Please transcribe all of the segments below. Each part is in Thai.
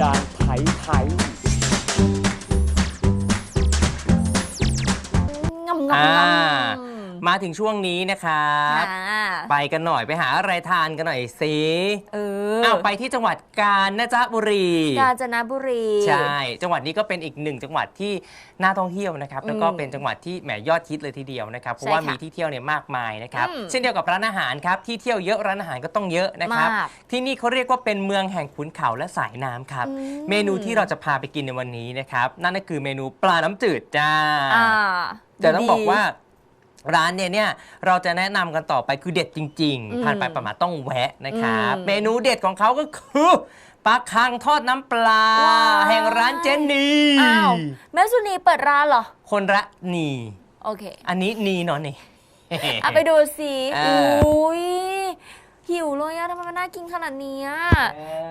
ยงำงำอ่างำมาถึงช่วงนี้นะครับค่ะ ไปกันหน่อยไปหาอะไรทานกันหน่อยสิ เออ อ้าวไปที่จังหวัดกาญจนบุรี กาญจนบุรี ใช่ จังหวัดนี้ก็เป็นอีกหนึ่งจังหวัดที่น่าท่องเที่ยวนะครับ แล้วก็อืมเป็นจังหวัดที่แหมยอดฮิตเลยทีเดียวนะครับ เพราะใช่ว่าค่ะมีที่เที่ยวเนี่ยมากมายนะครับอืมเช่นเดียวกับร้านอาหารครับ ที่เที่ยวเยอะร้านอาหารก็ต้องเยอะนะครับมากที่นี่เขาเรียกว่าเป็นเมืองแห่งขุนเขาและสายน้ำครับอืมเมนูที่เราจะพาไปกินในวันนี้นะครับ นั่นก็คือเมนูปลาน้ำจืดจ้าอ่าแต่ต้องบอกดีว่า ร้านเนี่ยเนี่ยเราจะแนะนำกันต่อไปคือเด็ดจริงอืมๆผ่านไปประมาณต้องแวะนะครับอืมเมนูเด็ดของเขาก็คือปลาคังทอดน้ำปลา ว้ายแห่งร้านเจนนีอ้าวแม่สุนีเปิดร้านเหรอ คนละนี โอเคอันนี้นีเนาะนี่ เอาไปดูสิอ่าอุ้ย หิวเลยอะทำไมมันน่ากินขนาดนี้อะ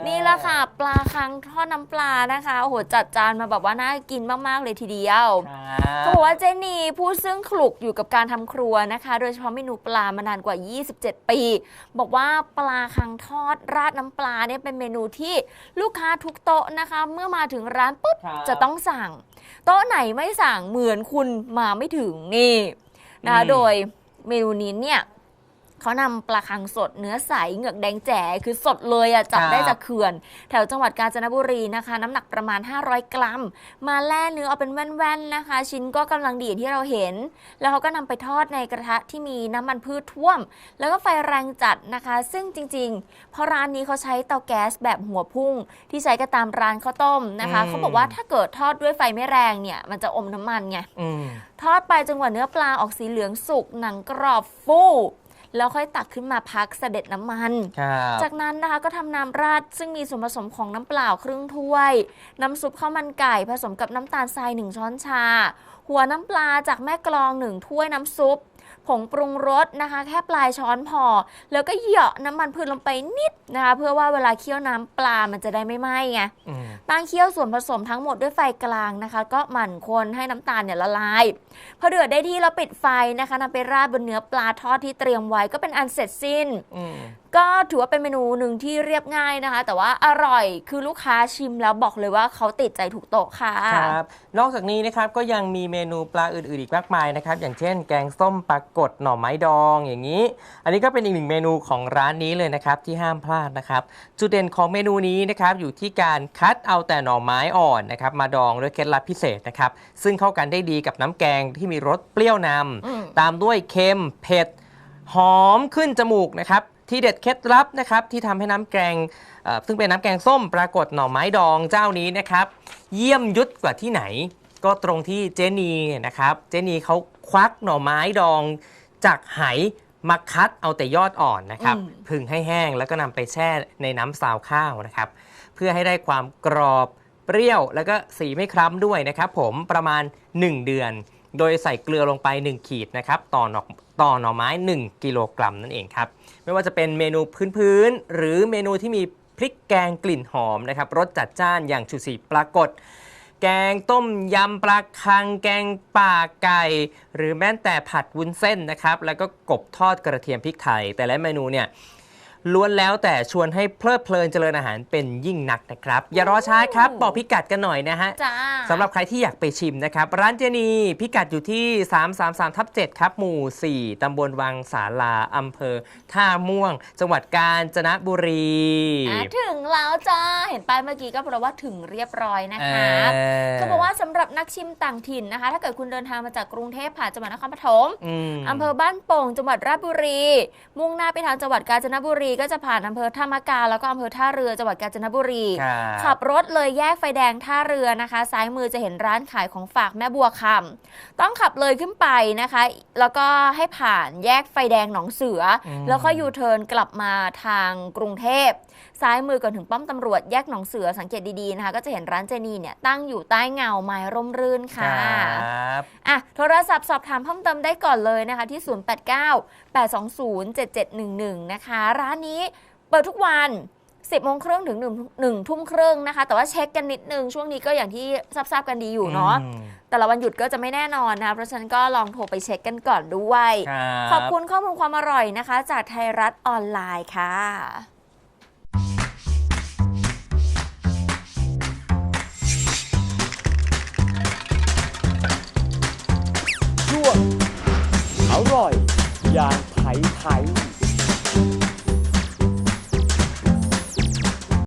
นี่แหละค่ะ ปลาคังทอดน้ำปลานะคะโอ้โหจัดจานมาแบบว่าน่ากินมากๆเลยทีเดียวครับเขาบอกว่าเจนีผู้ซึ่งคลุกอยู่กับการทำครัวนะคะ โดยเฉพาะเมนูปลามานานกว่า 27 ปี บอกว่าปลาคังทอดราดน้ำปลาเนี่ยเป็นเมนูที่ลูกค้าทุกโต๊ะนะคะ เมื่อมาถึงร้านปุ๊บครับจะต้องสั่ง โต๊ะไหนไม่สั่งเหมือนคุณมาไม่ถึงนี่นะคะอืมโดยเมนูนี้เนี่ย เขานำปลาคังสดเนื้อใสเหงือกแดงแจ๋คือสดเลยอะจับได้จากเขื่อน แถวจังหวัดกาญจนบุรีนะคะ น้ำหนักประมาณ 500 กรัม มาแล่เนื้อเอาเป็นแว่นๆนะคะ ชิ้นก็กำลังดีอย่างที่เราเห็น แล้วเขาก็นำไปทอดในกระทะที่มีน้ำมันพืชท่วม แล้วก็ไฟแรงจัดนะคะ ซึ่งจริงๆ เพราะร้านนี้เขาใช้เตาแก๊สแบบหัวพุ่ง ที่ใช้ก็ตามร้านข้าวต้มนะคะอืม เขาบอกว่าถ้าเกิดทอดด้วยไฟไม่แรงเนี่ยมันจะอมน้ำมันไง อืม ทอดไปจนกว่าเนื้อปลาออกสีเหลืองสุกหนังกรอบฟู แล้วค่อยตักขึ้นมาพักเสด็จน้ำมัน ครับจากนั้นนะคะก็ทำน้ำราดซึ่งมีส่วนผสมของน้ำเปล่าครึ่งถ้วย น้ำซุปข้าวมันไก่ผสมกับน้ำตาลทรายหนึ่งช้อนชา หัวน้ำปลาจากแม่กลองหนึ่งถ้วยน้ำซุป ผงปรุงรสนะคะ แค่ปลายช้อนพอ แล้วก็เหยาะน้ำมันพืชลงไปนิดนะคะ เพื่อว่าเวลาเคี่ยวน้ำปลามันจะได้ไม่ไหม้ไงอืมตั้งเคี่ยวส่วนผสมทั้งหมดด้วยไฟกลางนะคะ ก็หมั่นคนให้น้ำตาลเนี่ยละลายพอเดือดได้ที่เราปิดไฟนะคะนำไปราดบนเนื้อปลาทอดที่เตรียมไว้ก็เป็นอันเสร็จสิ้นอืม ก็ถือว่าเป็นเมนูหนึ่งที่เรียบง่ายนะคะ แต่ว่าอร่อยคือลูกค้าชิมแล้วบอกเลยว่าเขาติดใจถูกโต๊ะค่ะ ครับ นอกจากนี้นะครับก็ยังมีเมนูปลาอื่นๆอีกมากมายนะครับ อย่างเช่นแกงส้มปลากดหน่อไม้ดองอย่างนี้ อันนี้ก็เป็นอีกหนึ่งเมนูของร้านนี้เลยนะครับที่ห้ามพลาดนะครับ จุดเด่นของเมนูนี้นะครับอยู่ที่การคัดเอาแต่หน่อไม้อ่อนนะครับมาดองด้วยเคล็ดลับพิเศษนะครับซึ่งเข้ากันได้ดีกับน้ำแกงที่มีรสเปรี้ยวนำอืมตามด้วยเค็มเผ็ดหอมขึ้นจมูกนะครับ ที่เด็ดเคล็ดลับนะครับที่ทำให้น้ำแกงเอ่อซึ่งเป็นน้ำแกงส้มปรากฏหน่อไม้ดองเจ้านี้นะครับ เยี่ยมยุดกว่าที่ไหน ก็ตรงที่เจนีเนี่ยนะครับ เจนีเขาควักหน่อไม้ดองจากไหมาคัดเอาแต่ยอดอ่อนนะครับอืมผึ่งให้แห้งแล้วก็นำไปแช่ในน้ำซาวข้าวนะครับ เพื่อให้ได้ความกรอบเปรี้ยว แล้วก็สีไม่คล้ำด้วยนะครับ ผมประมาณ 1 เดือน โดยใส่เกลือลงไป 1 ขีดนะครับต่อหน่อต่อหน่อไม้ 1 กิโลกรัมนั่นเองครับไม่ว่าจะเป็นเมนูพื้นๆหรือเมนูที่มีพริกแกงกลิ่นหอมนะครับรสจัดจ้านอย่างชูสีปรากฏ แกงต้มยำปลาคัง แกงป่าไก่ หรือแม้แต่ผัดวุ้นเส้นนะครับแล้วก็กบทอดกระเทียมพริกไทย แต่ละเมนูเนี่ย ล้วนแล้วแต่ชวนให้เพลิดเพลินเจริญอาหารเป็นยิ่งนักนะครับ อย่ารอช้าครับบอกพิกัดกันหน่อยนะฮะจ้าสำหรับใครที่อยากไปชิมนะครับ ร้านเจนีพิกัดอยู่ที่ 333ทับ7ครับหมู่ 4 ตำบลวังสาลาอำเภอ ท่าม่วง จังหวัดกาญจนบุรี อะถึงแล้วจ้า เห็นป้ายเมื่อกี้ก็แปลว่าถึงเรียบร้อยนะคะเออเขาบอกว่าสำหรับนักชิมต่างถิ่นนะคะ ถ้าเกิดคุณเดินทางมาจากกรุงเทพผ่านจังหวัดนครปฐม ม อำเภอบ้านโป่งจังหวัดราชบุรี มุ่งหน้าไปทางจังหวัดกาญจนบุรีก็จะผ่านอำเภอท่ามะกา แล้วก็อำเภอท่าเรือจังหวัดกาญจนบุรีครับขับรถเลยแยกไฟแดงท่าเรือนะคะ ซ้ายมือจะเห็นร้านขายของฝากแม่บัวคำต้องขับเลยขึ้นไปนะคะ แล้วก็ให้ผ่านแยกไฟแดงหนองเสืออมแล้วก็ยูเทิร์นกลับมาทางกรุงเทพ ซ้ายมือก่อนถึงป้อมตำรวจแยกหนองเสือสังเกตดีๆนะคะ ก็จะเห็นร้านเจนีเนี่ยตั้งอยู่ใต้เงาไม้ร่มรื่นคค่ะรับอะโทรศัพท์สอบถามเพิ่มเติมได้ก่อนเลยนะคะที่ 089 820 7711 นะคะ ร้านนี้เปิดทุกวัน10โมงครึ่งถึง1 1ทุ่มครึ่งนะคะ แต่ว่าเช็คกันนิดนึง ช่วงนี้ก็อย่างที่ทราบๆกันดีอยู่เนาะอืมแต่ละวันหยุดก็จะไม่แน่นอนนะคะเพราะฉะนั้นก็ลองโทรไปเช็คกันก่อนด้วยครับขอบคุณข้อมูลความอร่อยนะคะ จากไทยรัฐออนไลน์ค่ะ ยางไถ่ไถ